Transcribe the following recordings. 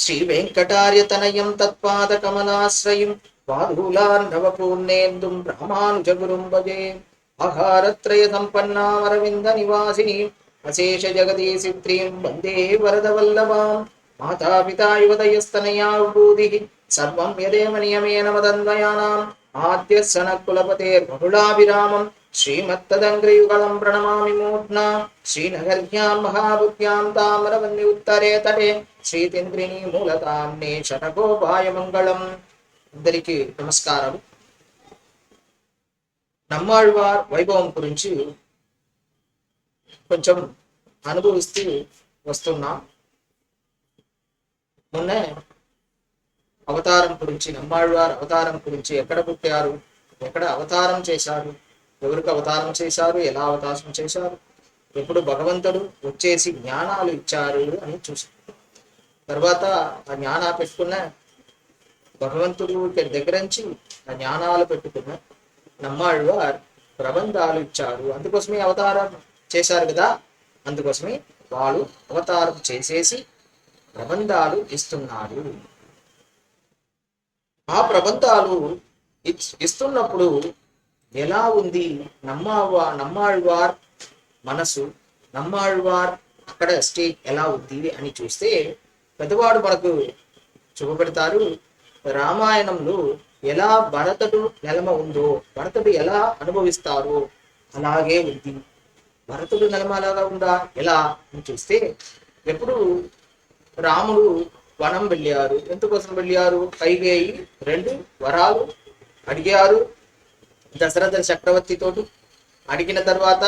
ஸ்ரீவேங்கடாரியதனயம் தத்பாத கமலாசிரயம் வாதூலார் நவபூர்ணேந்தும் ராமானுஜகுரும் பஜே ஆகாரத்ரய சம்பன்னாம் அரவிந்த நிவாசினீம் அசேஷ ஜெகதீசித்ரீம் வந்தே வரதவல்லபாம். மாதா பிதா யுவதயஸ்தனையா பூதிः सर्वं यदेव नियमेन मदन्वयानाम् आद्यः सनः कुलपतेर्बहुलाभिरामम् సనకులపతేర్బహుళాభిరామం శ్రీమత్తదంగ్రయుగళం ప్రణమామి మూర్ధ్నా శ్రీనగర్యాం మహాభుగ్యాం తామరవన్ని ఉత్తరే తటే మూలతాం నే శటగోపాయ మంగళం అందరికీ నమస్కారం. నమ్మాళ్వార్ వైభవం గురించి కొంచెం అనుభవిస్తూ వస్తున్నాం. మొన్నే అవతారం గురించి నమ్మాళ్వార్ అవతారం గురించి ఎక్కడ పుట్టారు ఎక్కడ అవతారం చేశారు ఎవరికి అవతారం చేశారు ఎలా అవతారం చేశారు? ఎప్పుడు భగవంతుడు వచ్చేసి జ్ఞానాలు ఇచ్చారు అని చూసాం తర్వాత ఆ జ్ఞాన పెట్టుకున్న భగవంతుడు దగ్గర నుంచి ఆ జ్ఞానాలు పెట్టుకున్న నమ్మాళ్వార్ ప్రబంధాలు ఇచ్చారు. అందుకోసమే అవతారం చేశారు కదా? అందుకోసమే వాళ్ళు అవతారం చేసేసి ప్రబంధాలు ఇస్తున్నారు. ఆ ప్రబంధాలు ఇస్తున్నప్పుడు ఎలా ఉంది? నమ్మావా నమ్మాళ్వార్ మనసు నమ్మాళ్వార్ అక్కడ స్టేజ్ ఎలా ఉంది అని చూస్తే పెద్దవాడు మనకు చూపెడతారు రామాయణంలో ఎలా భరతుడు నెలమ ఉందో భరతుడు ఎలా అనుభవిస్తారో అలాగే ఉంది. భరతుడు నెలమ అలాగా ఉందా? ఎలా అని చూస్తే ఎప్పుడు రాముడు వనం వెళ్ళారు. ఎందుకోసం వెళ్ళారు? కైకేయి రెండు వరాలు అడిగారు. దశరథ చక్రవర్తి తోటి అడిగిన తర్వాత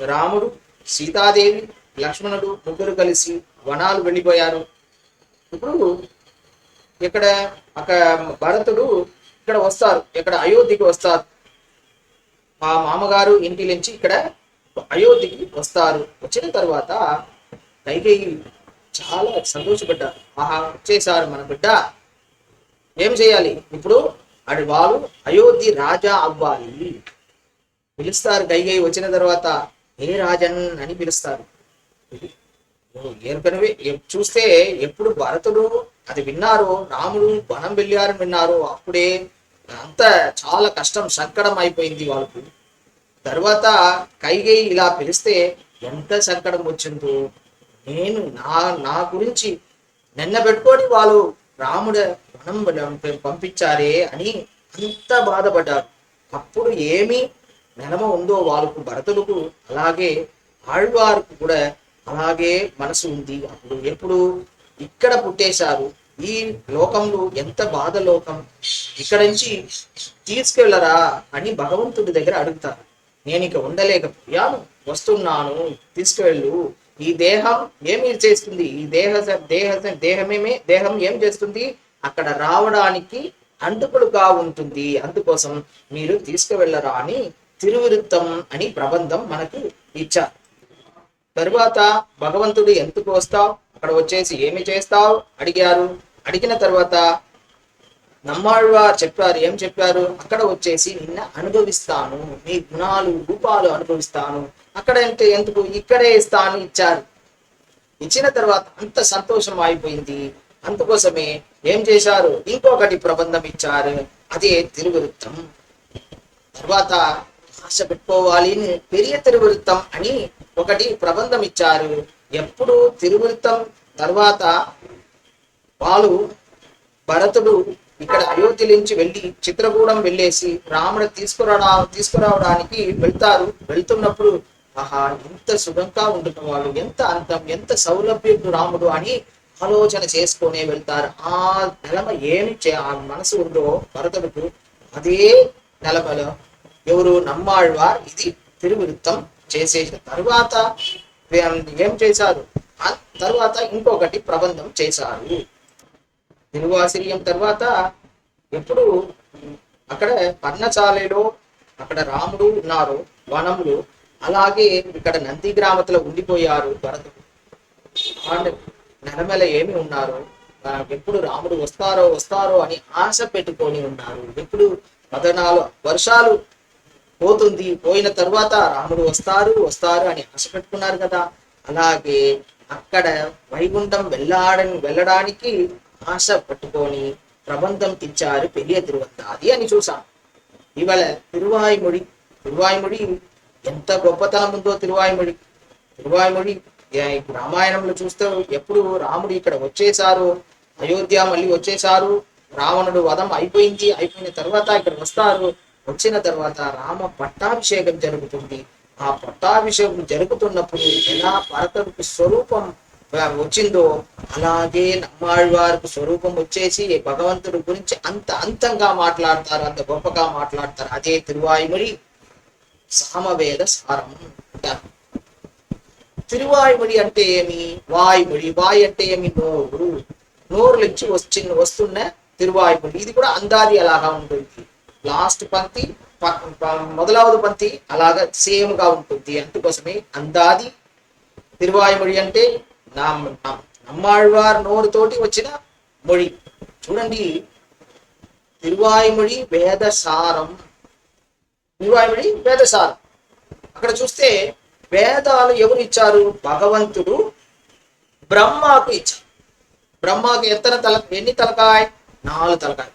రాముడు సీతాదేవి లక్ష్మణుడు ముగ్గురు కలిసి వనాలు వెళ్ళిపోయారు ఇప్పుడు ఇక్కడ అక్కడ భరతుడు ఇక్కడ వస్తారు ఇక్కడ అయోధ్యకి వస్తారు. మా మామగారు ఇంటి నుంచి ఇక్కడ అయోధ్యకి వస్తారు. వచ్చిన తర్వాత కైకేయి చాలా సంతోషపడ్డారు. ఆహా వచ్చేసారు మన బిడ్డ. ఏం చేయాలి? ఇప్పుడు అడి వాళ్ళు అయోధ్య రాజా అవ్వాలి. పిలుస్తారు గైగై వచ్చిన తర్వాత ఏ రాజన్ అని పిలుస్తారు. ఏర్పనివి చూస్తే ఎప్పుడు భరతుడు అది విన్నారు రాముడు వనం వెళ్ళారని విన్నారు అప్పుడే అంత చాలా కష్టం సంకటం అయిపోయింది వాళ్ళకు. తర్వాత కైగేయి ఇలా పిలిస్తే ఎంత సంకటం వచ్చిందో నేను నా నా గురించి నిన్న పెట్టుకొని వాళ్ళు రాముడు మనం పంపించారే అని అంత బాధపడ్డారు. అప్పుడు ఏమి నెలమ ఉందో వాళ్ళకు భరతులకు అలాగే ఆళ్వారికి కూడా అలాగే మనసు ఉంది. అప్పుడు ఎప్పుడు ఇక్కడ పుట్టేశారు. ఈ లోకంలో ఎంత బాధ లోకం? ఇక్కడ నుంచి తీసుకెళ్ళరా అని భగవంతుడి దగ్గర అడుగుతారు. నేను ఇక ఉండలేకపోయాను. వస్తున్నాను. తీసుకువెళ్ళు ఈ దేహం ఏమి చేస్తుంది? ఈ దేహ దేహ దేహమేమే దేహం ఏం చేస్తుంది? అక్కడ రావడానికి అంటుకులుగా ఉంటుంది. అందుకోసం మీరు తీసుకువెళ్ళరా అని తిరువృత్తం అని ప్రబంధం మనకు ఇచ్చారు తరువాత భగవంతుడు ఎందుకు వస్తావు? అక్కడ వచ్చేసి ఏమి చేస్తావు? అడిగారు. అడిగిన తర్వాత నమ్మాళ్వారు చెప్పారు. ఏం చెప్పారు? అక్కడ వచ్చేసి నిన్న అనుభవిస్తాను. నీ గుణాలు రూపాలు అనుభవిస్తాను. అక్కడ అంటే ఎందుకు? ఇక్కడే ఇస్తాను ఇచ్చారు. ఇచ్చిన తర్వాత అంత సంతోషం అయిపోయింది. అందుకోసమే ఏం చేశారు? ఇంకొకటి ప్రబంధం ఇచ్చారు. అదే తిరువృత్తం. తర్వాత ఆశ పెట్టుకోవాలి అని పెరియ తిరువృత్తం అని ఒకటి ప్రబంధం ఇచ్చారు. ఎప్పుడు తిరువృత్తం తర్వాత వాళ్ళు భరతుడు ఇక్కడ అయోధ్య నుంచి వెళ్ళి చిత్రకూడం వెళ్ళేసి రాముడు తీసుకురా తీసుకురావడానికి వెళ్తారు. వెళ్తున్నప్పుడు ఆహా ఎంత సుఖంగా ఉంటున్న వాళ్ళు. ఎంత అంతం ఎంత సౌలభ్యుడు రాముడు అని ఆలోచన చేసుకొని వెళ్తారు. ఆ నెలమ ఏమి చే ఆ మనసు ఉందో భరతుడికి అదే నెలమలో ఎవరు నమ్మాళ్వా? ఇది తిరువృత్తం చేసేసిన తరువాత ఏం చేశారు? ఆ తర్వాత ఇంకొకటి ప్రబంధం చేశారు. తిరువాసిర్యం తర్వాత ఎప్పుడు అక్కడ పర్ణశాలలో అక్కడ రాముడు ఉన్నారు వనములు. అలాగే ఇక్కడ నంది గ్రామతలో ఉండిపోయారు భరతుడు. అండ్ నెలమెల ఏమి ఉన్నారు? ఎప్పుడు రాముడు వస్తారో వస్తారో అని ఆశ పెట్టుకొని ఉన్నారు. ఎప్పుడు పదనాలు వర్షాలు పోతుంది. పోయిన తర్వాత రాముడు వస్తారు వస్తారు అని ఆశ పెట్టుకున్నారు కదా. అలాగే అక్కడ వైకుంఠం వెళ్ళాడని వెళ్ళడానికి ఆశ పట్టుకొని ప్రబంధం తెచ్చారు పెరియ తిరువంతాది అని చూసాం ఇవాళ తిరువాయిముడి తిరువాయిముడి ఎంత గొప్పతనం ఉందో తిరువాయిముడి. తిరువాయిముడి ఇప్పుడు రామాయణంలో చూస్తే ఎప్పుడు రాముడు ఇక్కడ వచ్చేసారు అయోధ్య మళ్ళీ వచ్చేసారు రావణుడు వధం అయిపోయింది. అయిపోయిన తర్వాత ఇక్కడ వస్తారు. వచ్చిన తర్వాత రామ పట్టాభిషేకం జరుగుతుంది. ఆ పట్టాభిషేకం జరుగుతున్నప్పుడు ఎలా భరతుడికి స్వరూపం వచ్చిందో అలాగే నమ్మాళ్వారికి స్వరూపం వచ్చేసి భగవంతుడి గురించి అంత అంతంగా మాట్లాడతారు అంత గొప్పగా మాట్లాడతారు. అదే తిరువాయుమడి సామవేద సారం అంటారు. తిరువాయుమడి అంటే ఏమి? వాయుమడి. వాయు అంటే ఏమి? నోరు. నోరు నుంచి వచ్చి వస్తున్న తిరువాయుమడి. ఇది కూడా అందాది అలాగా ఉంటుంది. లాస్ట్ పంక్తి ప- మొదలవది పంక్తి అలాగా సేమ్గా ఉంటుంది. అందుకోసమే అందాది తిరువాయుమొడి అంటే నా నమ్మాళ్వార్ నోరుతోటి వచ్చిన మొడి. చూడండి. తిరువాయుమొడి వేదసారం. తిరువాయుమొడి వేదసారం. అక్కడ చూస్తే వేదాలు ఎవరు ఇచ్చారు? భగవంతుడు బ్రహ్మకు ఇచ్చారు. బ్రహ్మకు ఎత్తన తల ఎన్ని తలకాయ? నాలుగు తలకాయ.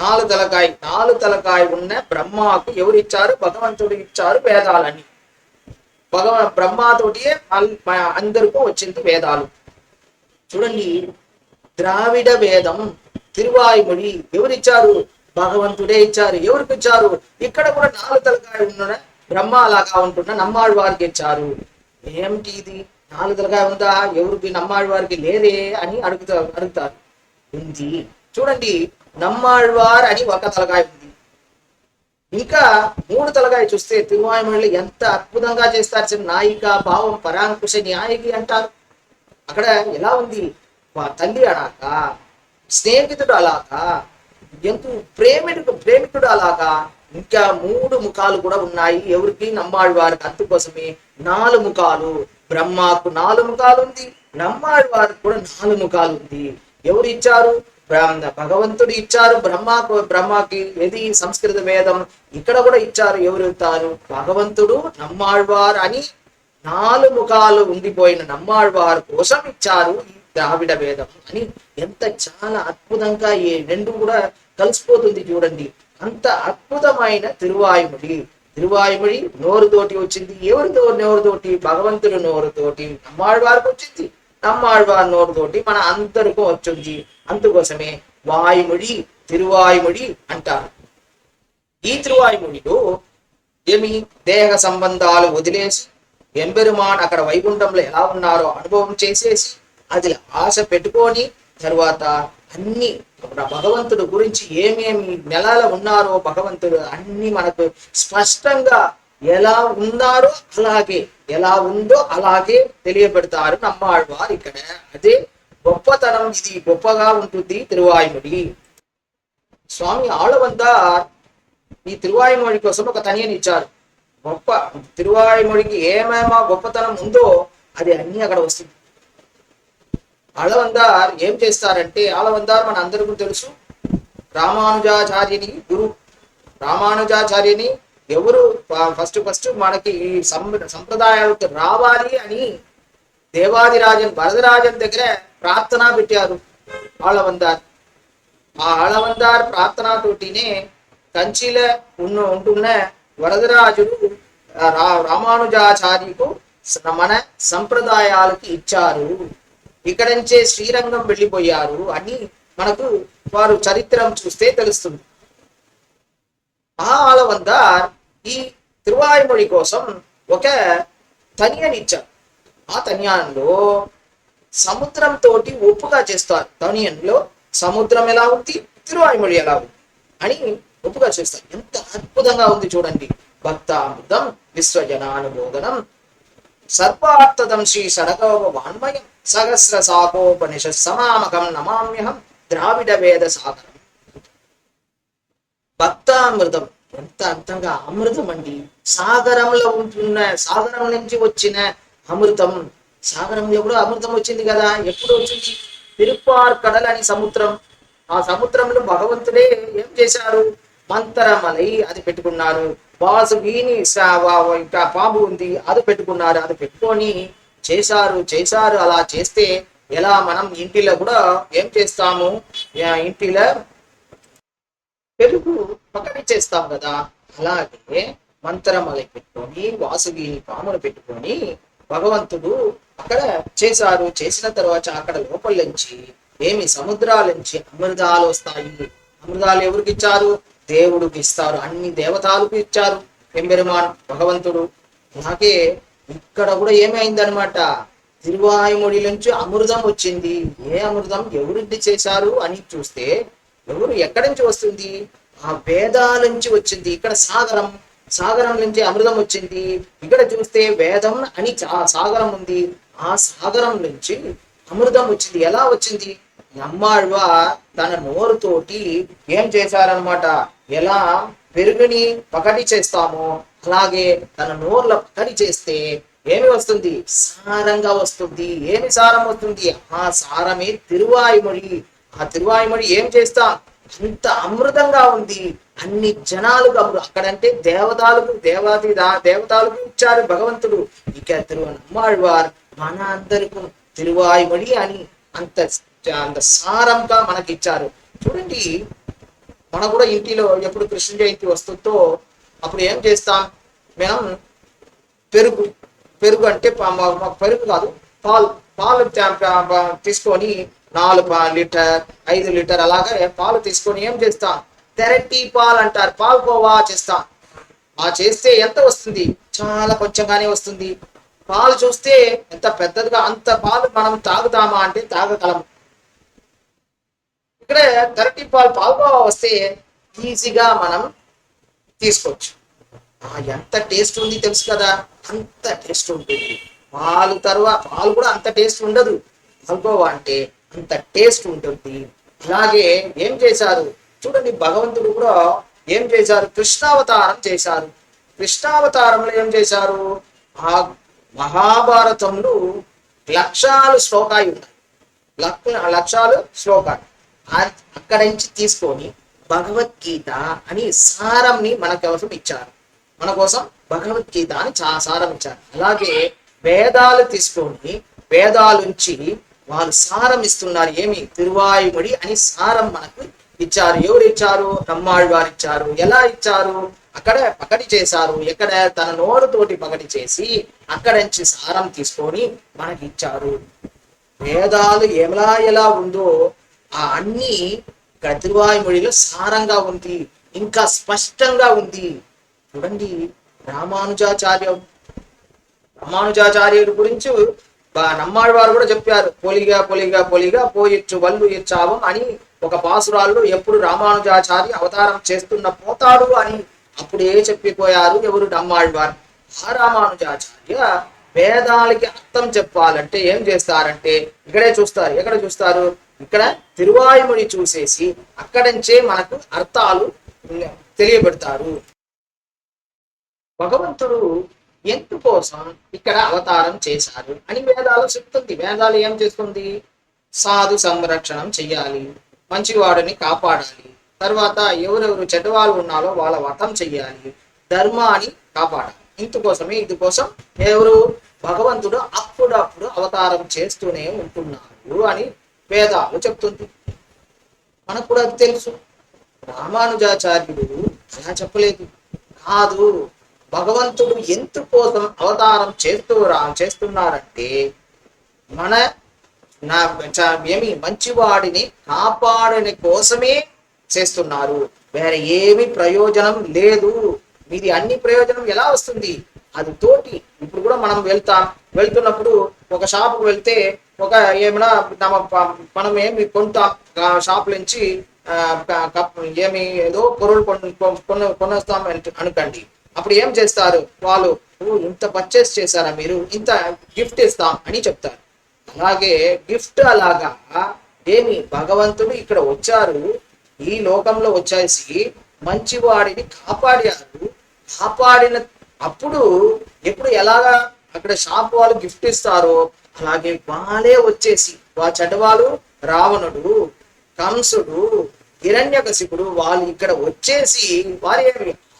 నాలుగు తలకాయ నాలుగు తలకాయ ఉన్న బ్రహ్మకు ఎవరు ఇచ్చారు? భగవంతుడు ఇచ్చారు వేదాలని. భగవ బ్రహ్మతోటియే అందరికీ వచ్చింది వేదాలు. చూడండి ద్రావిడ వేదం తిరువాయుమొడి ఎవరిచ్చారు భగవంతుడే ఇచ్చారు. ఎవరికి ఇచ్చారు? ఇక్కడ కూడా నాలుగు తలకాయ ఉన్న బ్రహ్మ అలాగా ఉంటున్న నమ్మాడు వారికి ఇచ్చారు ఏమిటి ఇది? నాలుగు ఉందా? ఎవరికి నమ్మాడు వారికి లేదే అని అడుగుతా అడుగుతారు. ఉంది. చూడండి నమ్మాళ్వార్ అని ఒక తలకాయ ఉంది. ఇంకా మూడు తలకాయ చూస్తే తిరువాయుమల్లి ఎంత అద్భుతంగా చేస్తారు చిన్న నాయిక భావం పరాంకుశ న్యాయకి అంటారు. అక్కడ ఎలా ఉంది? వా తల్లి అలాగా స్నేహితుడు అలాగా ఎంతో ప్రేమికుడు ప్రేమికుడు అలాగా ఇంకా మూడు ముఖాలు కూడా ఉన్నాయి. ఎవరికి నమ్మాడు వారికి అందుకోసమే నాలుగు ముఖాలు. బ్రహ్మకు నాలుగు ముఖాలు ఉంది. నమ్మాడు వారికి కూడా నాలుగు ముఖాలు ఉంది. ఎవరు ఇచ్చారు? భగవంతుడు ఇచ్చారు. బ్రహ్మకు బ్రహ్మకి ఏది? సంస్కృత వేదం ఇక్కడ కూడా ఇచ్చారు. ఎవరు ఇస్తారు? భగవంతుడు నమ్మాళ్వార్ అని నాలుగు ముఖాలు ఉండిపోయిన నమ్మాళ్వారు కోసం ఇచ్చారు ఈ ద్రావిడ వేదం అని. ఎంత చాలా అద్భుతంగా ఈ రెండు కూడా కలిసిపోతుంది చూడండి. అంత అద్భుతమైన తిరువాయుముడి. తిరువాయుముడి నోరుతోటి వచ్చింది. ఎవరితో? నోరుతోటి. భగవంతుడు నోరుతోటి. నమ్మాళ్వారికి వచ్చింది. నమ్మాళ్వారి నోరుతోటి మన అందరికీ వచ్చింది. అందుకోసమే వాయుముడి తిరువాయుముడి అంటారు. ఈ తిరువాయుముడిలో ఏమి? దేహ సంబంధాలు వదిలేసి ఎంబెరుమాన్ అక్కడ వైకుంఠంలో ఎలా ఉన్నారో అనుభవం చేసేసి అది ఆశ పెట్టుకొని తర్వాత అన్ని భగవంతుడు గురించి ఏమేమి నెలల ఉన్నారో భగవంతుడు అన్ని మనకు స్పష్టంగా ఎలా ఉన్నారో అలాగే ఎలా ఉందో అలాగే తెలియబెడతారు నమ్మాళ్వారు ఇక్కడ. అదే గొప్పతనం ఇది గొప్పగా ఉంటుంది తిరువాయుముడి. స్వామి ఆళవంతార్ ఈ తిరువాయుమొഴി కోసం ఒక తనియని ఇచ్చారు. గొప్ప తిరువాయుమొழிకి ఏమేమా గొప్పతనం ఉందో అది అన్ని అక్కడ వస్తుంది. అలవందార్ ఏం చేస్తారంటే అలవందార్ మన అందరికీ తెలుసు. రామానుజాచార్యుని గురు రామానుజాచార్యుని ఎవరు? ఫస్ట్ ఫస్ట్ మనకి ఈ సంప్రదాయాలకు రావాలి అని దేవాదిరాజన్ వరదరాజన్ దగ్గర ప్రార్థన పెట్టారు ఆళవందార్ ఆ ఆళవందార్ ప్రార్థనతోటినే కంచిల ఉన్న ఉంటున్న వరదరాజుడు రా- రామానుజాచార్యకు మన సంప్రదాయాలకి ఇచ్చారు. ఇక్కడ నుంచే శ్రీరంగం వెళ్ళిపోయారు అని మనకు వారు చరిత్రం చూస్తే తెలుస్తుంది. ఆ ఈ తిరువాయుమొഴി కోసం ఒక తనియని ఇచ్చారు. ఆ తనియాన్లో సముద్రం తోటి ఒప్పుగా చేస్తారు. తనియన్లో సముద్రం ఎలా ఉంది? తిరువాయుమొഴి ఎలా ఉంది? అని ఒప్పుగా చేస్తారు. ఎంత అద్భుతంగా ఉంది చూడండి. భక్తామృతం విశ్వజనానుబోధనం సర్వార్థదం శ్రీ సడగవ వాన్మయం. సహస్ర సాకోపనిష సమామకం నమామ్యహం ద్రావిడ వేద సాగరం భక్తామృతం ఎంత అర్థంగా అమృతం అండి సాగరంలో ఉంటున్న సాగరం నుంచి వచ్చిన అమృతం. సాగరంలో కూడా అమృతం వచ్చింది కదా ఎప్పుడు వచ్చింది? తిరుపార్ కడల్ అని సముద్రం. ఆ సముద్రంలో భగవంతుడే ఏం చేశారు? మంతరమలై అది పెట్టుకున్నారు. బాసు వీని ఇంకా పాము ఉంది అది పెట్టుకున్నారు అది పెట్టుకొని చేశారు చేశారు అలా చేస్తే ఎలా మనం ఇంటిలో కూడా ఏం చేస్తాము? ఆ, ఇంటిలో పెరుగు పక్కన చేస్తాం కదా. అలాగే మంత్రమలై పెట్టుకొని వాసుగి పామును పెట్టుకొని భగవంతుడు అక్కడ చేశారు. చేసిన తర్వాత అక్కడ లోపల నుంచి ఏమి సముద్రాల నుంచి అమృతాలు వస్తాయి. అమృతాలు ఎవరికి ఇచ్చారు? దేవుడికి ఇస్తారు. అన్ని దేవతలకు ఇచ్చారు. ఎంబెరుమాన్ భగవంతుడు. అలాగే ఇక్కడ కూడా ఏమైందనమాట తిరువాయుమొడి నుంచి అమృతం వచ్చింది. ఏ అమృతం? ఎవరుద్ది చేశారు అని చూస్తే ఎవరు ఎక్కడి నుంచి వస్తుంది? ఆ వేదాల నుంచి వచ్చింది. ఇక్కడ సాగరం సాగరం నుంచి అమృతం వచ్చింది. ఇక్కడ చూస్తే వేదం అని చా- సాగరం ఉంది. ఆ సాగరం నుంచి అమృతం వచ్చింది. ఎలా వచ్చింది? అమ్మాళ్వ తన నోరుతోటి ఏం చేశారనమాట ఎలా పెరుగుని పకటి చేస్తామో అలాగే తన నోర్ల పని చేస్తే ఏమి వస్తుంది? సారంగా వస్తుంది. ఏమి సారం వస్తుంది? ఆ సారమే తిరువాయుమడి ఆ తిరువాయుమడి ఏం చేస్తా? ఇంత అమృతంగా ఉంది. అన్ని జనాలకు అప్పుడు అక్కడంటే దేవతాలకు దేవాది దేవతాలకు ఇచ్చారు భగవంతుడు. ఇక తిరువనమ్మాళ్వార్ మన అందరికీ తిరువాయుమడి అని అంత అంత సారంగా మనకిచ్చారు. చూడండి మన కూడా ఇంటిలో ఎప్పుడు కృష్ణ జయంతి వస్తుందో అప్పుడు ఏం చేస్తాం? మనం పెరుగు పెరుగు అంటే మా- మాకు పెరుగు కాదు. పాలు పాలు తీసుకొని నాలుగు లీటర్ ఐదు లీటర్ అలాగే పాలు తీసుకొని ఏం చేస్తాం? తెరటి పాలు అంటారు. పాల్కోవా చేస్తాం. ఆ చేస్తే ఎంత వస్తుంది? చాలా కొంచెంగానే వస్తుంది. పాలు చూస్తే ఎంత పెద్దదిగా అంత పాలు మనం తాగుతామా అంటే తాగగలము ఇక్కడ తెరటి పాలు పాల్కోవా వస్తే ఈజీగా మనం తీసుకోవచ్చు. ఎంత టేస్ట్ ఉంది తెలుసు కదా? అంత టేస్ట్ ఉంటుంది. పాలు తర్వాత పాలు కూడా అంత టేస్ట్ ఉండదు. పాల్కోవా అంటే అంత టేస్ట్ ఉంటుంది. అలాగే ఏం చేశారు? చూడండి భగవంతుడు కూడా ఏం చేశారు? కృష్ణావతారం చేశారు. కృష్ణావతారంలో ఏం చేశారు? ఆ మహాభారతంలో లక్షాలు శ్లోకాలు ఉన్నాయి. లక్ష లక్షాలు శ్లోకాలు. అక్కడి నుంచి తీసుకొని భగవద్గీత అని సారంని మనకు కోసం ఇచ్చారు? మన కోసం భగవద్గీత అని చాలా సారం ఇచ్చారు. అలాగే వేదాలు తీసుకొని వేదాలుంచి వాళ్ళు సారం ఇస్తున్నారు ఏమి? తిరువాయుముడి అని సారం మనకు ఇచ్చారు. ఎవరు ఇచ్చారు? నమ్మాళ్ళు వారు ఇచ్చారు. ఎలా ఇచ్చారు? అక్కడ పకటి చేశారు. ఎక్కడ? తన నోరుతోటి పకటి చేసి అక్కడ నుంచి సారం తీసుకొని మనకి ఇచ్చారు. వేదాలు ఎలా ఎలా ఉందో ఆ అన్ని ఇక్కడ తిరువాయుమొழிలో సారంగా ఉంది ఇంకా స్పష్టంగా ఉంది. చూడండి రామానుజాచార్య. రామానుజాచార్యుడి గురించి బా- నమ్మాడు వారు కూడా చెప్పారు పొలిగా పొలిగా పొలిగా పోయిచ్చు వల్లు ఇచ్చావం అని ఒక పాసురాల్లో ఎప్పుడు రామానుజాచార్య అవతారం చేస్తున్న పోతాడు అని అప్పుడే చెప్పిపోయారు ఎవరు నమ్మాళ్వారు ఆ రామానుజాచార్య వేదాలకి అర్థం చెప్పాలంటే ఏం చేస్తారంటే ఇక్కడే చూస్తారు ఎక్కడ చూస్తారు? ఇక్కడ తిరువాయుముడి చూసేసి అక్కడి నుంచే మనకు అర్థాలు తెలియబెడతారు. భగవంతుడు ఎందుకోసం ఇక్కడ అవతారం చేశారు. అని వేదాలు చెప్తుంది. వేదాలు ఏం చేస్తుంది? సాధు సంరక్షణం చెయ్యాలి. మంచివాడిని కాపాడాలి. తర్వాత ఎవరెవరు చెడ్డవాళ్ళు ఉన్నారో వాళ్ళ వతం చెయ్యాలి. ధర్మాన్ని కాపాడాలి. ఇందుకోసమే ఇందుకోసం ఎవరు? భగవంతుడు అప్పుడప్పుడు అవతారం చేస్తూనే ఉంటున్నారు అని వేదాలు చెప్తుంది. మనకు కూడా అది తెలుసు. రామానుజాచార్యుడు అలా చెప్పలేదు. కాదు భగవంతుడు ఎందుకోసం అవతారం చేస్తూ రా చేస్తున్నారంటే మన నా చ- ఏమి మంచివాడిని కాపాడని కోసమే చేస్తున్నారు. వేరే ఏమి ప్రయోజనం లేదు. మీది అన్ని ప్రయోజనం ఎలా వస్తుంది? అది తోటి ఇప్పుడు కూడా మనం వెళ్తాం. వెళ్తున్నప్పుడు ఒక షాపుకు వెళ్తే ఒక ఏమైనా తమ మనం ఏమి కొంత షాప్ నుంచి ఏమి ఏదో కొరలు కొను కొ- కొనొస్తాం అనుకోండి. అప్పుడు ఏం చేస్తారు? వాళ్ళు ఇంత పర్చేస్ చేశారా మీరు? ఇంత గిఫ్ట్ ఇస్తాం అని చెప్తారు. అలాగే గిఫ్ట్ అలాగా ఏమి భగవంతుడు ఇక్కడ వచ్చారు ఈ లోకంలో వచ్చేసి మంచివాడిని కాపాడారు. కాపాడిన అప్పుడు ఎప్పుడు ఎలాగా అక్కడ షాప్ వాళ్ళు గిఫ్ట్ ఇస్తారో అలాగే వాళ్ళే వచ్చేసి వా చెడ్డవాళ్ళు రావణుడు కంసుడు హిరణ్యకశిపుడు వాళ్ళు ఇక్కడ వచ్చేసి వారు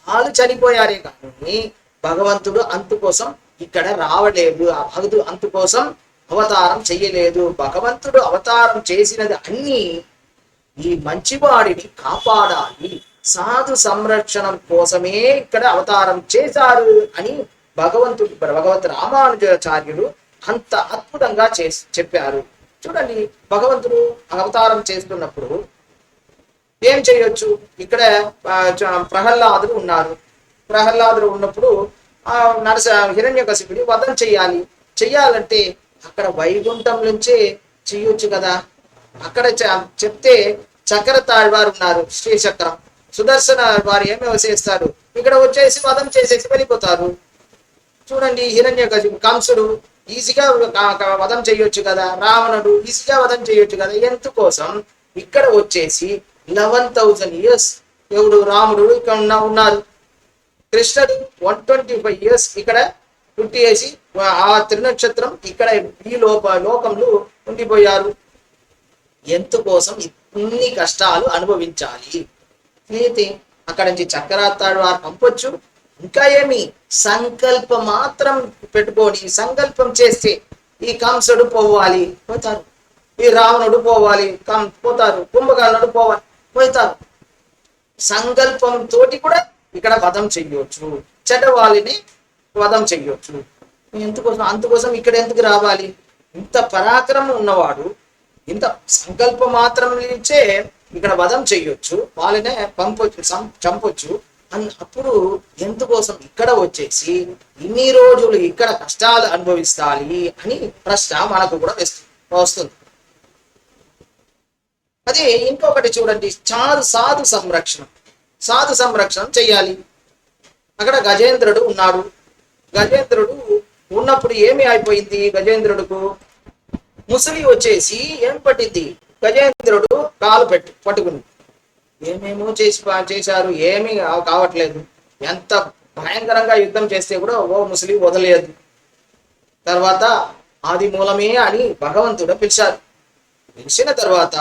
వాళ్ళు చనిపోయారే కానీ భగవంతుడు అందుకోసం ఇక్కడ రావలేదు. ఆ భగదు అందుకోసం అవతారం చెయ్యలేదు. భగవంతుడు అవతారం చేసినది అన్ని ఈ మంచివాడిని కాపాడాలి. సాధు సంరక్షణం కోసమే ఇక్కడ అవతారం చేశారు అని భగవంతుడు భగవత్ రామానుజాచార్యుడు అంత అద్భుతంగా చేసి చెప్పారు. చూడండి భగవంతుడు అవతారం చేస్తున్నప్పుడు ఏం చేయొచ్చు? ఇక్కడ ప్రహ్లాదులు ప్రహ్లాదుడు ఉన్నారు. ప్రహ్లాదుడు ఉన్నప్పుడు ఆ నరస హిరణ్యకశిపుడి వధం చెయ్యాలి. చెయ్యాలంటే అక్కడ వైకుంఠం నుంచే చెయ్యొచ్చు కదా. అక్కడ చ- చెప్తే చక్ర తాழ்వారు ఉన్నారు శ్రీచక్రం. సుదర్శన వారు ఏమి చేస్తారు ఇక్కడ వచ్చేసి వధం చేసేసి వెళ్ళిపోతారు. చూడండి హిరణ్యకశిపు కంసుడు ఈజీగా వధం చేయొచ్చు కదా రావణుడు ఈజీగా వధం చేయొచ్చు కదా ఎందుకోసం? ఇక్కడ వచ్చేసి లెవెన్ థౌజండ్ ఇయర్స్ ఎవడు? రాముడు ఇక్కడ ఉన్న ఉన్నారు. కృష్ణుడు వన్ ట్వంటీ ఫైవ్ ఇయర్స్ ఇక్కడ పుట్టి వేసి ఆ త్రినక్షత్రం ఇక్కడ ఈ లోప లోకంలో ఉండిపోయారు. ఎందుకోసం ఇన్ని కష్టాలు అనుభవించాలి? అయితే అక్కడ నుంచి చక్రాత్తాడు వారు పంపొచ్చు. ఇంకా ఏమి? సంకల్పం మాత్రం పెట్టుకొని సంకల్పం చేస్తే ఈ కంసుడు పోవాలి పోతారు. ఈ రావణుడు పోవాలి కం పోతారు. కుంభకర్ణుడు పోవాలి పోతారు. సంకల్పం తోటి కూడా ఇక్కడ వధం చెయ్యొచ్చు. చెడ్డవాళ్ళని వధం చెయ్యొచ్చు. ఎందుకోసం? అందుకోసం ఇక్కడ ఎందుకు రావాలి? ఇంత పరాక్రమం ఉన్నవాడు ఇంత సంకల్పం మాత్రం నుంచే ఇక్కడ వధం చెయ్యొచ్చు. వాళ్ళనే పంపొచ్చు చంపొచ్చు. అన్ అప్పుడు ఎందుకోసం ఇక్కడ వచ్చేసి ఇన్ని రోజులు ఇక్కడ కష్టాలు అనుభవిస్తాలి అని ప్రశ్న మనకు కూడా వస్తుంది. అదే ఇంకొకటి చూడండి చారు సాధు సంరక్షణ. సాధు సంరక్షణ చేయాలి అక్కడ గజేంద్రుడు ఉన్నాడు. గజేంద్రుడు ఉన్నప్పుడు ఏమి అయిపోయింది గజేంద్రుడుకు? ముసలి వచ్చేసి ఏం పట్టింది? గజేంద్రుడు కాలు పెట్టి పట్టుకుంది. ఏమేమో చేసి చేశారు ఏమీ కావట్లేదు. ఎంత భయంకరంగా యుద్ధం చేస్తే కూడా ఓ ముసలి వదలేదు తర్వాత ఆది మూలమే అని భగవంతుడు పిలిచారు. పిలిచిన తర్వాత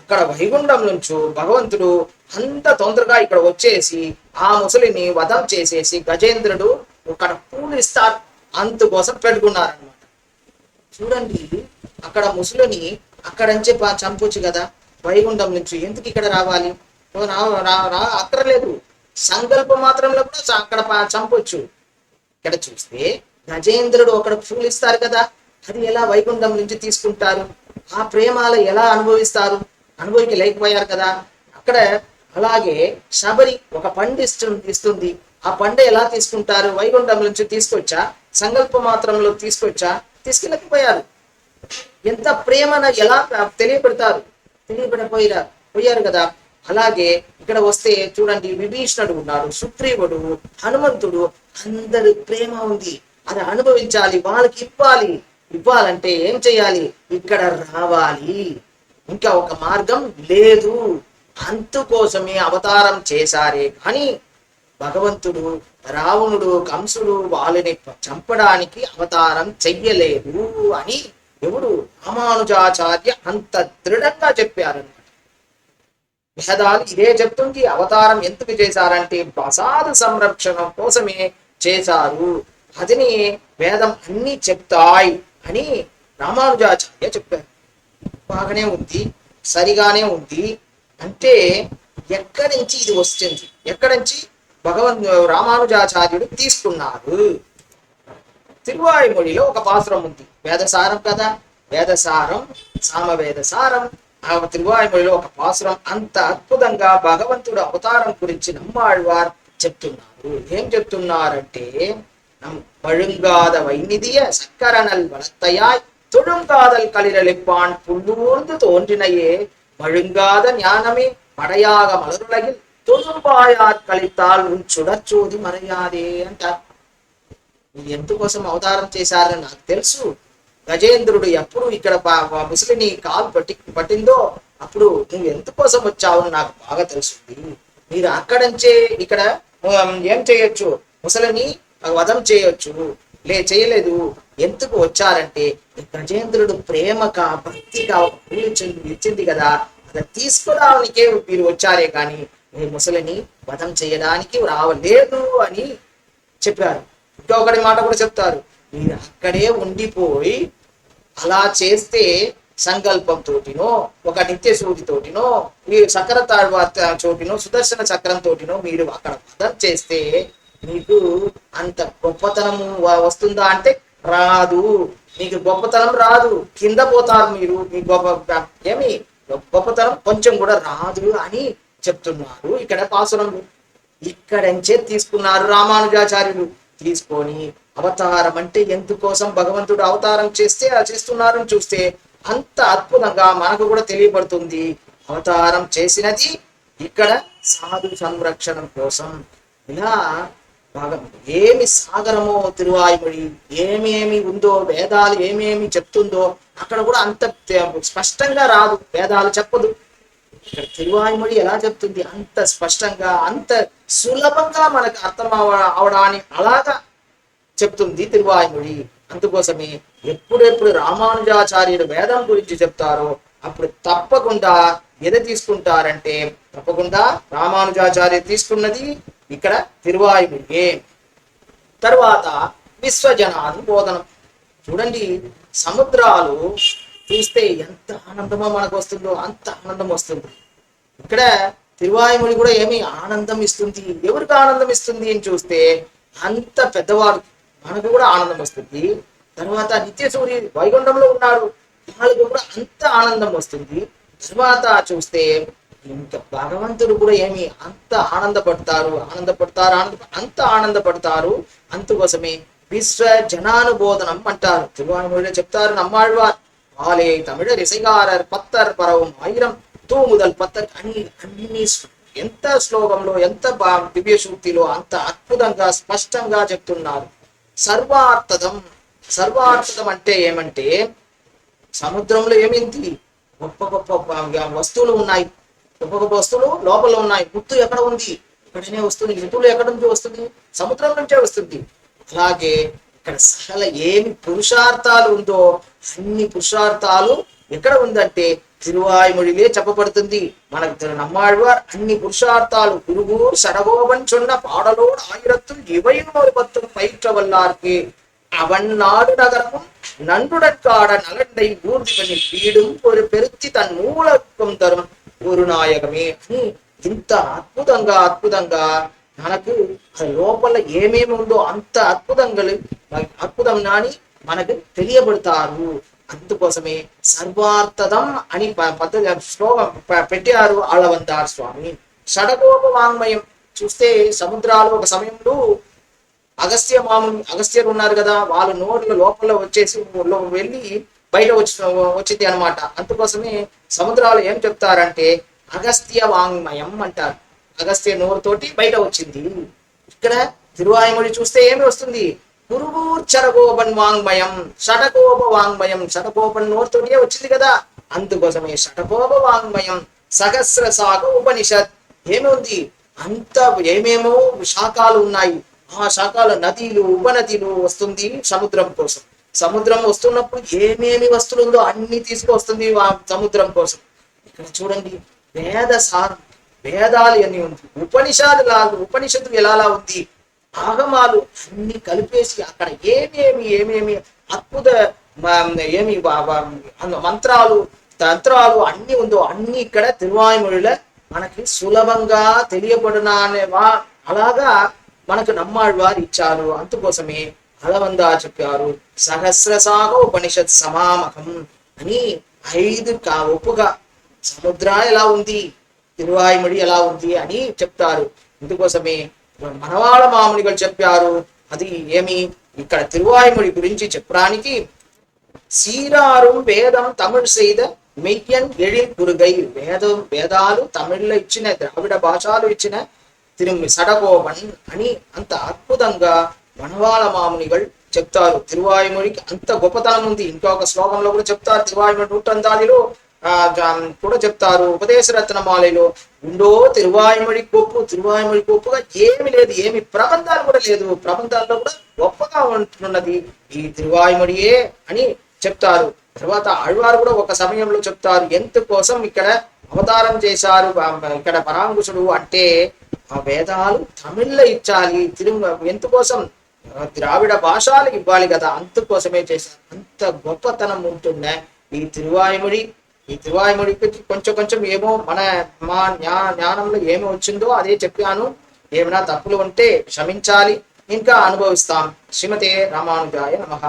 అక్కడ వైగుండం నుంచి భగవంతుడు అంత తొందరగా ఇక్కడ వచ్చేసి ఆ ముసలిని వధం చేసేసి గజేంద్రుడు అక్కడ పూలు అందుకోసం పెట్టుకున్నారనమాట చూడండి అక్కడ ముసలిని అక్కడ నుంచి చంపొచ్చు కదా. వైగుండం నుంచి ఎందుకు ఇక్కడ రావాలి? ఓ రా రా- రా అక్కర్లేదు. సంకల్పం మాత్రంలో కూడా అక్కడ చంపొచ్చు. ఇక్కడ చూస్తే గజేంద్రుడు అక్కడ పూలు ఇస్తారు కదా. అది ఎలా వైకుంఠం నుంచి తీసుకుంటారు? ఆ ప్రేమాలు ఎలా అనుభవిస్తారు? అనుభవికి లేకపోయారు కదా. అక్కడ అలాగే శబరి ఒక పండు ఇస్తుంది ఇస్తుంది. ఆ పండు ఎలా తీసుకుంటారు? వైకుంఠం నుంచి తీసుకొచ్చా? సంకల్ప మాత్రంలో తీసుకొచ్చా? తీసుకెళ్ళకపోయారు. ఎంత ప్రేమన ఎలా తెలియపెడతారు? తెలియబడిపోయారు పోయారు కదా. అలాగే ఇక్కడ వస్తే చూడండి విభీషణుడు ఉన్నాడు సుగ్రీవుడు హనుమంతుడు అందరి ప్రేమ ఉంది. అది అనుభవించాలి వాళ్ళకి ఇవ్వాలి. ఇవ్వాలంటే ఏం చేయాలి? ఇక్కడ రావాలి. ఇంకా ఒక మార్గం లేదు. అందుకోసమే అవతారం చేశారే కానీ భగవంతుడు రావణుడు కంసుడు వాళ్ళని చంపడానికి అవతారం చెయ్యలేదు అని ఎవడు రామానుజాచార్య అంత దృఢంగా చెప్పారని వేదాలు ఇదే చెప్తుంది. అవతారం ఎందుకు చేశారంటే ప్రసాద సంరక్షణ కోసమే చేశారు. అదిని వేదం అన్ని చెప్తాయి అని రామానుజాచార్య చెప్పారు. బాగానే ఉంది సరిగానే ఉంది. అంటే ఎక్కడి నుంచి ఇది వస్తుంది? ఎక్కడి నుంచి? భగవన్ రామానుజాచార్యుడు తీసుకున్నారు. తిరువాయుమొழிలో ఒక పాసురం ఉంది. వేదసారం కదా? వేదసారం సామవేదసారం. ఆ తిరువాయుమొழிలో ఒక పాసురం అంత అద్భుతంగా భగవంతుడు అవతారం గురించి నమ్మాళ్వార్ చెప్తున్నారు ఏం చెప్తున్నారంటే நம் பழுங்காத வைநிதிய சக்கரனல் வளத்தையாய் தொழுங்காதல் களிரளிப்பான் புல்லூர்ந்து தோன்றினையே. மழுங்காத ஞானமே படையாக மலருலகில் தொழும்பாயாத் கழித்தால் உன் சுடச்சோதி மறையாదే అంటారు ఎందుకోసం అవతారం చేశారని నాకు తెలుసు గజేంద్రుడు ఎప్పుడు ఇక్కడ ముసలిని కాలు పట్టి పట్టిందో అప్పుడు నువ్వు ఎందుకోసం వచ్చావు? నాకు బాగా తెలుస్తుంది మీరు అక్కడ నుంచే ఇక్కడ ఏం చేయొచ్చు? ముసలిని వధం చేయొచ్చు. లే చేయలేదు. ఎందుకు వచ్చారంటే గజేంద్రుడు ప్రేమక భక్తిగా ఇచ్చింది కదా. అది తీసుకోవడానికే మీరు వచ్చారే కానీ మీ ముసలిని వధం చేయడానికి రావలేదు అని చెప్పారు. ఇంకొకటి మాట కూడా చెప్తారు. మీరు అక్కడే ఉండిపోయి అలా చేస్తే సంకల్పంతోటినో ఒక నిత్య సూదితోటినో మీరు చక్ర తాழ்వార్త చోటినో సుదర్శన చక్రం తోటినో మీరు అక్కడ పదం చేస్తే మీకు అంత గొప్పతనము వస్తుందా అంటే రాదు. మీకు గొప్పతనం రాదు. కింద పోతారు మీరు. మీ గొప్ప ఏమి? గొప్పతనం కొంచెం కూడా రాదు అని చెప్తున్నారు ఇక్కడ పాసురంలో. ఇక్కడంచే తీసుకున్నారు రామానుజాచార్యులు. తీసుకొని అవతారం అంటే ఎందుకోసం భగవంతుడు అవతారం చేస్తే ఆ చేస్తున్నారని చూస్తే అంత అద్భుతంగా మనకు కూడా తెలియబడుతుంది అవతారం చేసినది ఇక్కడ సాధు సంరక్షణం కోసం. ఇలా బాగా ఏమి సాగరమో తిరువాయుమడి ఏమేమి ఉందో వేదాలు ఏమేమి చెప్తుందో అక్కడ కూడా అంత స్పష్టంగా రాదు. వేదాలు చెప్పదు. ఇక్కడ తిరువాయుమడి ఎలా చెప్తుంది? అంత స్పష్టంగా అంత సులభంగా మనకు అర్థం అవ- అవడానికి అలాగా చెప్తుంది తిరువాయుమడి. అందుకోసమే ఎప్పుడెప్పుడు రామానుజాచార్యుడు వేదం గురించి చెప్తారో అప్పుడు తప్పకుండా ఎద తీసుకుంటారంటే తప్పకుండా రామానుజాచార్య తీసుకున్నది ఇక్కడ తిరువాయుమడియే. తర్వాత విశ్వజనాన్ని బోధనం. చూడండి సముద్రాలు చూస్తే ఎంత ఆనందమో మనకు వస్తుందో అంత ఆనందం వస్తుంది. ఇక్కడ తిరువాయుముడి కూడా ఏమి ఆనందం ఇస్తుంది? ఎవరికి ఆనందం ఇస్తుంది అని చూస్తే అంత పెద్దవాడు మనకు కూడా ఆనందం వస్తుంది. తర్వాత నిత్య సూర్య వైకుంఠంలో ఉన్నారు. వాళ్ళకి కూడా అంత ఆనందం వస్తుంది. తర్వాత చూస్తే ఇంకా భగవంతుడు కూడా ఏమి అంత ఆనందపడతారు ఆనందపడతారు ఆనంద అంత ఆనందపడతారు. అందుకోసమే విశ్వ జనానుబోధనం అంటారు. తిరువాణిలో చెప్తారు நம்மாழ்வார் ஆலே తమిళ రిసైగార పత్తర్ పరవం ஆயிரம் తూ ముదల్ పత్తర్ అన్ని అన్ని ఎంత శ్లోకంలో ఎంత దివ్య శూక్తిలో అంత అద్భుతంగా స్పష్టంగా చెప్తున్నారు. సర్వార్థదం. సర్వార్థదం అంటే ఏమంటే సముద్రంలో ఏమింది? గొప్ప గొప్ప వస్తువులు ఉన్నాయి. గొప్ప గొప్ప వస్తువులు లోపల ఉన్నాయి. గుర్తు ఎక్కడ ఉంది? ఇక్కడనే వస్తుంది. ఇటులో ఎక్కడ నుంచి వస్తుంది? సముద్రం నుంచే వస్తుంది. అలాగే ఇక్కడ సహల ఏమి పురుషార్థాలు ఉందో అన్ని పురుషార్థాలు ఎక్కడ ఉందంటే திருவாய்மொழியிலே செப்பப்படுத்தி మనకు திரு நம்மாழ்வார் அன்னி புருஷார்த்தால் குருகூர் சடகோபன் சொன்ன பாடலோடு ஆயிரத்தும் இவையும் ஒரு பத்தும் பயிற்ற வல்லார்க்கு. அவன் நாடு நகரமும் நன்றுடற்காட நலண்டை ஊர்திவனில் பீடும் ஒரு பெருத்தி தன் மூலக்கம் தரும் ஒரு నాయకమే ఇంత అద్భుతంగా అద్భుతంగా మనకు లోపల ఏమేమి ఉందో అంత అద్భుతంగా అద్భుతం నాని మనకు తెలియబడతారు అందుకోసమే సర్వార్థదం అని ప- పద్ధతి శ్లోకం పెట్టారు ఆళవంతార్ స్వామి. షడకోప వాంగ్మయం చూస్తే సముద్రాలు ఒక సమయంలో అగస్త్య మాము అగస్త్యలు ఉన్నారు కదా వాళ్ళ నోట్ల లోపల వచ్చేసి వెళ్ళి బయట వచ్చి వచ్చింది అనమాట అందుకోసమే సముద్రాలు ఏం చెప్తారంటే అగస్త్య వాంగ్మయం అంటారు. అగస్త్య నోరుతోటి బయట వచ్చింది. ఇక్కడ తిరువాయుమొഴി చూస్తే ఏమి వస్తుంది? పురుగూర్చరగోపన్ వాంగ్మయం షటకోప వాంగ్మయం షటకోపన్ నోరుతోటే వచ్చింది కదా. అందుకోసమే షటకోప వాంగ్మయం సహస్ర శాఖ ఉపనిషత్ ఏముంది అంత ఏమేమో శాఖలు ఉన్నాయి. ఆ శాఖలు నదిలు ఉపనదిలు వస్తుంది సముద్రం కోసం. సముద్రం వస్తున్నప్పుడు ఏమేమి వస్తువులు ఉందో అన్ని తీసుకొస్తుంది సముద్రం కోసం. ఇక్కడ చూడండి వేద సార్ వేదాలు అన్ని ఉంది? ఉపనిషాదు లాగా ఉపనిషత్తు ఎలాలా ఉంది? ఆగమాలు అన్ని కలిపేసి అక్కడ ఏమేమి ఏమేమి అద్భుత మ- ఏమి మంత్రాలు తంత్రాలు అన్ని ఉందో అన్ని ఇక్కడ తిరువాయుమొழிలో మనకి సులభంగా తెలియబడిన అనేవా అలాగా మనకు నమ్మాళ్వారు ఇచ్చారు. అందుకోసమే అలవందా చెప్పారు సహస్రసాగ ఉపనిషత్ సమామకం అని ఐదు కా ఒప్పుగా సముద్ర ఎలా ఉంది తిరువాయుమడి ఎలా ఉంది అని చెప్తారు. ఇందుకోసమే మనవాళ మామునిగా చెప్పారు. అది ఏమి? ఇక్కడ తిరువాయుముడి గురించి చెప్పడానికి సీరారు వేదం తమిళ్ సేద మిక్యన్ ఎడి గురుగై వేదం వేదాలు తమిళ్ళో ఇచ్చిన ద్రావిడ భాషలు ఇచ్చిన తిరుమి సడగోవన్ అని అంత అద్భుతంగా మనవాళ మామునిగా చెప్తారు. తిరువాయుముడికి అంత గొప్పతనం ఉంది. ఇంకొక శ్లోకంలో కూడా చెప్తారు. తిరువాయుముడి నూట్రందాలిలో కూడా చెప్తారు. ఉపదేశరత్నమాలయలో ఉండో తిరువాయుమడి గొప్పు తిరువాయుమడి గొప్పగా ఏమి లేదు ఏమి ప్రబంధాలు కూడా లేదు. ప్రబంధాల్లో కూడా గొప్పగా ఉంటున్నది ఈ తిరువాయుమడియే అని చెప్తారు. తర్వాత అడివారు కూడా ఒక సమయంలో చెప్తారు ఎందుకోసం ఇక్కడ అవతారం చేశారు? ఇక్కడ పరాంగుషుడు అంటే ఆ వేదాలు తమిళ్ళో ఇచ్చాలి. తిరు ఎందుకోసం? ద్రావిడ భాషలు ఇవ్వాలి కదా అందుకోసమే చేశారు. అంత గొప్పతనం ఉంటుండే ఈ తిరువాయుముడి ఈ తిరువాయుముడికి కొంచెం కొంచెం ఏమో మన మా జ్ఞా జ్ఞానంలో ఏమి వచ్చిందో అదే చెప్పాను. ఏమైనా తప్పులు ఉంటే క్షమించాలి. ఇంకా అనుభవిస్తాం. శ్రీమతే రామానుజాయ నమః.